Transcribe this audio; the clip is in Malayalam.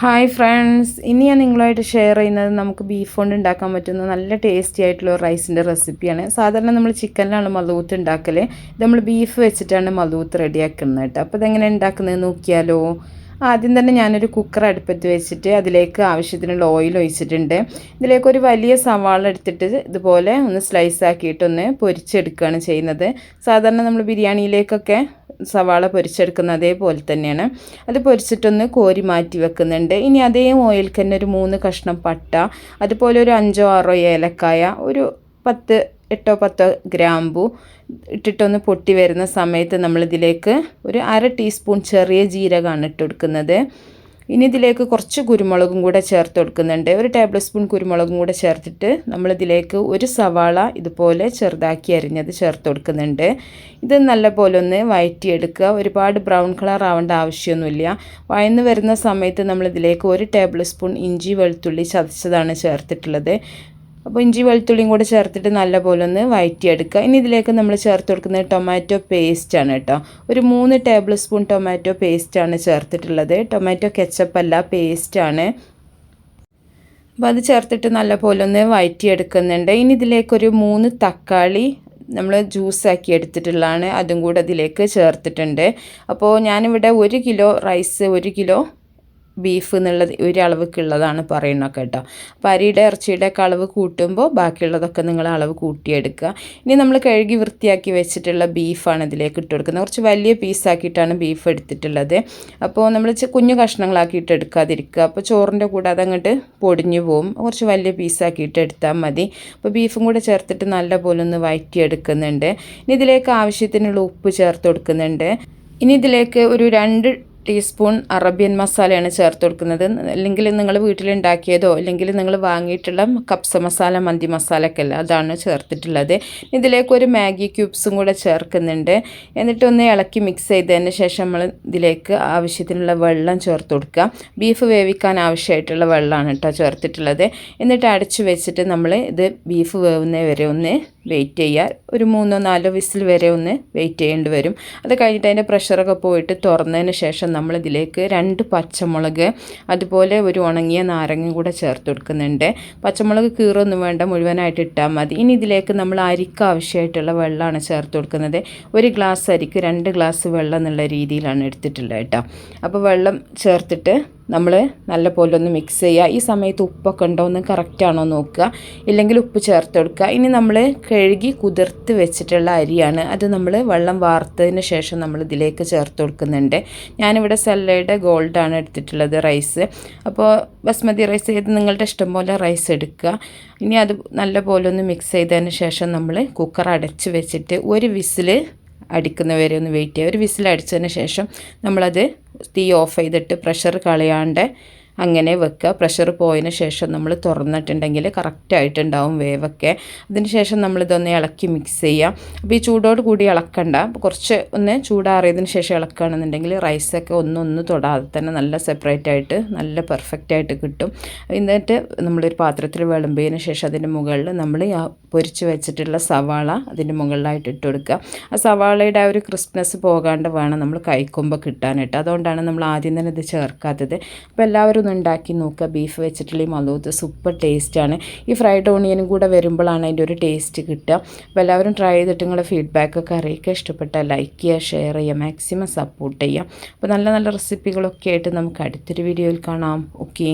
ഹായ് ഫ്രണ്ട്സ് ഇനി ഞാൻ നിങ്ങളുമായിട്ട് ഷെയർ ചെയ്യുന്നത് നമുക്ക് ബീഫ് കൊണ്ട് ഉണ്ടാക്കാൻ പറ്റുന്ന നല്ല ടേസ്റ്റി ആയിട്ടുള്ള റൈസിന്റെ റെസിപ്പിയാണ് സാധാരണ നമ്മൾ ചിക്കനിലാണ് മലൂത്ത് ഉണ്ടാക്കൽ നമ്മൾ ബീഫ് വെച്ചിട്ടാണ് മലൂത്ത് റെഡിയാക്കുന്നത് കേട്ടോ അപ്പോൾ ഇതെങ്ങനെ ഉണ്ടാക്കുന്നത് നോക്കിയാലോ? ആദ്യം തന്നെ ഞാനൊരു കുക്കർ അടുപ്പത്ത് വെച്ചിട്ട് അതിലേക്ക് ആവശ്യത്തിനുള്ള ഓയിൽ ഒഴിച്ചിട്ടുണ്ട്. ഇതിലേക്ക് ഒരു വലിയ സവാള എടുത്തിട്ട് ഇതുപോലെ ഒന്ന് സ്ലൈസ് ആക്കിയിട്ടൊന്ന് പൊരിച്ചെടുക്കുകയാണ് ചെയ്യുന്നത്. സാധാരണ നമ്മൾ ബിരിയാണിയിലേക്കൊക്കെ സവാള പൊരിച്ചെടുക്കുന്ന അതേപോലെ തന്നെയാണ്. അത് പൊരിച്ചിട്ടൊന്ന് കോരി മാറ്റി വെക്കുന്നുണ്ട്. ഇനി അതേ ഓയിൽ തന്നെ ഒരു മൂന്ന് കഷ്ണം പട്ട അതുപോലെ ഒരു അഞ്ചോ ആറോ ഏലക്കായ ഒരു പത്ത് എട്ടോ പത്തോ ഗ്രാമ്പു ഇട്ടിട്ടൊന്ന് പൊട്ടി വരുന്ന സമയത്ത് നമ്മളിതിലേക്ക് ഒരു അര ടീസ്പൂൺ ചെറിയ ജീരകമാണ് ഇട്ട് കൊടുക്കുന്നത്. ഇനി ഇതിലേക്ക് കുറച്ച് കുരുമുളകും കൂടെ ചേർത്ത് കൊടുക്കുന്നുണ്ട്. ഒരു ടേബിൾ സ്പൂൺ കുരുമുളകും കൂടെ ചേർത്തിട്ട് നമ്മളിതിലേക്ക് ഒരു സവാള ഇതുപോലെ ചെറുതാക്കി അരിഞ്ഞത് ചേർത്ത് കൊടുക്കുന്നുണ്ട്. ഇത് നല്ലപോലെ ഒന്ന് വയറ്റിയെടുക്കുക. ഒരുപാട് ബ്രൗൺ കളർ ആവേണ്ട ആവശ്യമൊന്നുമില്ല. വയന്ന് വരുന്ന സമയത്ത് നമ്മളിതിലേക്ക് ഒരു ടേബിൾ സ്പൂൺ ഇഞ്ചി വെളുത്തുള്ളി ചതച്ചതാണ് ചേർത്തിട്ടുള്ളത്. അപ്പോൾ ഇഞ്ചി വെളുത്തുള്ളിയും കൂടെ ചേർത്തിട്ട് നല്ലപോലെ ഒന്ന് വഴറ്റിയെടുക്കുക ഇനി ഇതിലേക്ക് നമ്മൾ ചേർത്ത് കൊടുക്കുന്നത് ടൊമാറ്റോ ആണ് കേട്ടോ. ഒരു മൂന്ന് ടേബിൾ സ്പൂൺ ടൊമാറ്റോ ആണ് ചേർത്തിട്ടുള്ളത്. ടൊമാറ്റോ കെച്ചപ്പ് അല്ല പേസ്റ്റ് ആണ്. അപ്പോൾ അത് ചേർത്തിട്ട് നല്ലപോലെ ഒന്ന് വഴറ്റിയെടുക്കുന്നുണ്ട് ഇനി ഇതിലേക്കൊരു മൂന്ന് തക്കാളി നമ്മൾ ജ്യൂസാക്കി എടുത്തിട്ടുള്ളതാണ്. അതും കൂടെ അതിലേക്ക് ചേർത്തിട്ടുണ്ട്. അപ്പോൾ ഞാനിവിടെ ഒരു കിലോ റൈസ് ഒരു കിലോ ബീഫ് എന്നുള്ളത് ഒരു അളവൊക്കെയുള്ളതാണ് പറയുന്നത് കേട്ടോ. അപ്പോൾ അരിയുടെ ഇറച്ചിയുടെ ഒക്കെ അളവ് കൂട്ടുമ്പോൾ ബാക്കിയുള്ളതൊക്കെ നിങ്ങൾ അളവ് കൂട്ടിയെടുക്കുക. ഇനി നമ്മൾ കഴുകി വൃത്തിയാക്കി വെച്ചിട്ടുള്ള ബീഫാണ് ഇതിലേക്ക് ഇട്ട് കൊടുക്കുന്നത്. കുറച്ച് വലിയ പീസാക്കിയിട്ടാണ് ബീഫ് എടുത്തിട്ടുള്ളത്. അപ്പോൾ നമ്മൾ കുഞ്ഞു കഷ്ണങ്ങളാക്കിയിട്ട് എടുക്കാതിരിക്കുക. അപ്പോൾ ചോറിന്റെ കൂടെ അതങ്ങോട്ട് പൊടിഞ്ഞു പോകും കുറച്ച് വലിയ പീസാക്കിയിട്ട് എടുത്താൽ മതി. അപ്പോൾ ബീഫും കൂടെ ചേർത്തിട്ട് നല്ല പോലെ ഒന്ന് വയറ്റിയെടുക്കുന്നുണ്ട്. ഇനി ഇതിലേക്ക് ആവശ്യത്തിനുള്ള ഉപ്പ് ചേർത്ത് കൊടുക്കുന്നുണ്ട്. ഇനി ഇതിലേക്ക് ഒരു രണ്ട് ടീസ്പൂൺ അറബിയൻ മസാലയാണ് ചേർത്ത് കൊടുക്കുന്നത്. അല്ലെങ്കിൽ നിങ്ങൾ വീട്ടിലുണ്ടാക്കിയതോ അല്ലെങ്കിൽ നിങ്ങൾ വാങ്ങിയിട്ടുള്ള കപ്സ മസാല മന്തി മസാല ഒക്കെ അല്ല അതാണ് ചേർത്തിട്ടുള്ളത്. ഇതിലേക്ക് ഒരു മാഗി ക്യൂബ്സും കൂടെ ചേർക്കുന്നുണ്ട്. എന്നിട്ടൊന്ന് ഇളക്കി മിക്സ് ചെയ്തതിന് ശേഷം നമ്മൾ ഇതിലേക്ക് ആവശ്യത്തിനുള്ള വെള്ളം ചേർത്ത് കൊടുക്കുക. ബീഫ് വേവിക്കാൻ ആവശ്യമായിട്ടുള്ള വെള്ളമാണ് കേട്ടോ ചേർത്തിട്ടുള്ളത്. എന്നിട്ട് അടച്ചു വെച്ചിട്ട് നമ്മൾ ഇത് ബീഫ് വേവുന്ന വരെ ഒന്ന് വെയിറ്റ് ചെയ്യുക. ഒരു മൂന്നോ നാലോ വിസിൽ വരെ ഒന്ന് വെയിറ്റ് ചെയ്യേണ്ടി വരും. അത് കഴിഞ്ഞിട്ട് അതിന്റെ പ്രഷറൊക്കെ പോയിട്ട് തുറന്നതിന് ശേഷം നമ്മളിതിലേക്ക് രണ്ട് പച്ചമുളക് അതുപോലെ ഒരു ഉണങ്ങിയ നാരങ്ങ കൂടെ ചേർത്ത് കൊടുക്കുന്നുണ്ട്. പച്ചമുളക് കീറൊന്നും വേണ്ട മുഴുവനായിട്ട് ഇട്ടാൽ മതി. ഇനി ഇതിലേക്ക് നമ്മൾ അരിക്ക് ആവശ്യമായിട്ടുള്ള വെള്ളമാണ് ചേർത്ത് കൊടുക്കുന്നത്. ഒരു ഗ്ലാസ് അരിക്ക് രണ്ട് ഗ്ലാസ് വെള്ളം എന്നുള്ള രീതിയിലാണ് എടുത്തിട്ടുള്ളത് കേട്ടോ. അപ്പോൾ വെള്ളം ചേർത്തിട്ട് നമ്മൾ നല്ല പോലെ ഒന്ന് മിക്സ് ചെയ്യുക ഈ സമയത്ത് ഉപ്പൊക്കെ ഉണ്ടോ എന്ന് കറക്റ്റാണോ നോക്കുക. ഇല്ലെങ്കിൽ ഉപ്പ് ചേർത്ത് കൊടുക്കുക. ഇനി നമ്മൾ കഴുകി കുതിർത്ത് വെച്ചിട്ടുള്ള അരിയാണ്. അത് നമ്മൾ വെള്ളം വാർത്തതിന് ശേഷം നമ്മൾ ഇതിലേക്ക് ചേർത്ത് കൊടുക്കുന്നുണ്ട്. ഞാനിവിടെ സെല്ലയുടെ ഗോൾഡാണ് എടുത്തിട്ടുള്ളത് റൈസ് അപ്പോൾ ബസ്മതി റൈസ് ചെയ്ത് നിങ്ങളുടെ ഇഷ്ടം പോലെ റൈസ് എടുക്കുക. ഇനി അത് നല്ല പോലെ ഒന്ന് മിക്സ് ചെയ്തതിന് ശേഷം നമ്മൾ കുക്കർ അടച്ച് വെച്ചിട്ട് ഒരു വിസിൽ അടിക്കുന്നവരെ ഒന്ന് വെയിറ്റ് ചെയ്യുക. ഒരു വിസിൽ അടിച്ചതിന് ശേഷം നമ്മളത് തീ ഓഫ് ചെയ്തിട്ട് പ്രഷർ കളയാണ്ട് അങ്ങനെ വെക്കുക. പ്രഷർ പോയതിന് ശേഷം നമ്മൾ തുറന്നിട്ടുണ്ടെങ്കിൽ കറക്റ്റായിട്ടുണ്ടാവും വേവൊക്കെ. അതിന് ശേഷം നമ്മളിതൊന്ന് ഇളക്കി മിക്സ് ചെയ്യാം അപ്പോൾ ഈ ചൂടോട് കൂടി ഇളക്കണ്ട. കുറച്ച് ഒന്ന് ചൂടാറിയതിന് ശേഷം ഇളക്കുകയാണെന്നുണ്ടെങ്കിൽ റൈസൊക്കെ ഒന്നൊന്ന് തൊടാതെ തന്നെ നല്ല സെപ്പറേറ്റ് ആയിട്ട് നല്ല പെർഫെക്റ്റ് ആയിട്ട് കിട്ടും. എന്നിട്ട് നമ്മളൊരു പാത്രത്തിൽ വിളമ്പിയതിന് ശേഷം അതിന്റെ മുകളിൽ നമ്മൾ പൊരിച്ച് വെച്ചിട്ടുള്ള സവാള അതിന്റെ മുകളിലായിട്ട് ഇട്ട് കൊടുക്കുക. ആ സവാളയുടെ ആ ഒരു ക്രിസ്പ്നെസ് പോകാണ്ട് വേണം നമ്മൾ കഴിക്കുമ്പോൾ കിട്ടാനായിട്ട്. അതുകൊണ്ടാണ് നമ്മൾ ആദ്യം തന്നെ ഇത് ചേർക്കാത്തത്. അപ്പോൾ എല്ലാവരും ഒന്ന് ഉണ്ടാക്കി നോക്കുക. ബീഫ് വെച്ചിട്ടുള്ള ഈ മലൂത്ത് സൂപ്പർ ടേസ്റ്റാണ് ഈ ഫ്രൈഡ് ഓണിയനും കൂടെ വരുമ്പോഴാണ് അതിന്റെ ഒരു ടേസ്റ്റ് കിട്ടുക. അപ്പോൾ എല്ലാവരും ട്രൈ ചെയ്തിട്ട് നിങ്ങളുടെ ഫീഡ്ബാക്കൊക്കെ അറിയിക്കുക. ഇഷ്ടപ്പെട്ടാൽ ലൈക്ക് ചെയ്യുക ഷെയർ ചെയ്യുക മാക്സിമം സപ്പോർട്ട് ചെയ്യുക. അപ്പോൾ നല്ല നല്ല റെസിപ്പികളൊക്കെ ആയിട്ട് നമുക്ക് അടുത്തൊരു വീഡിയോയിൽ കാണാം. ഓക്കേ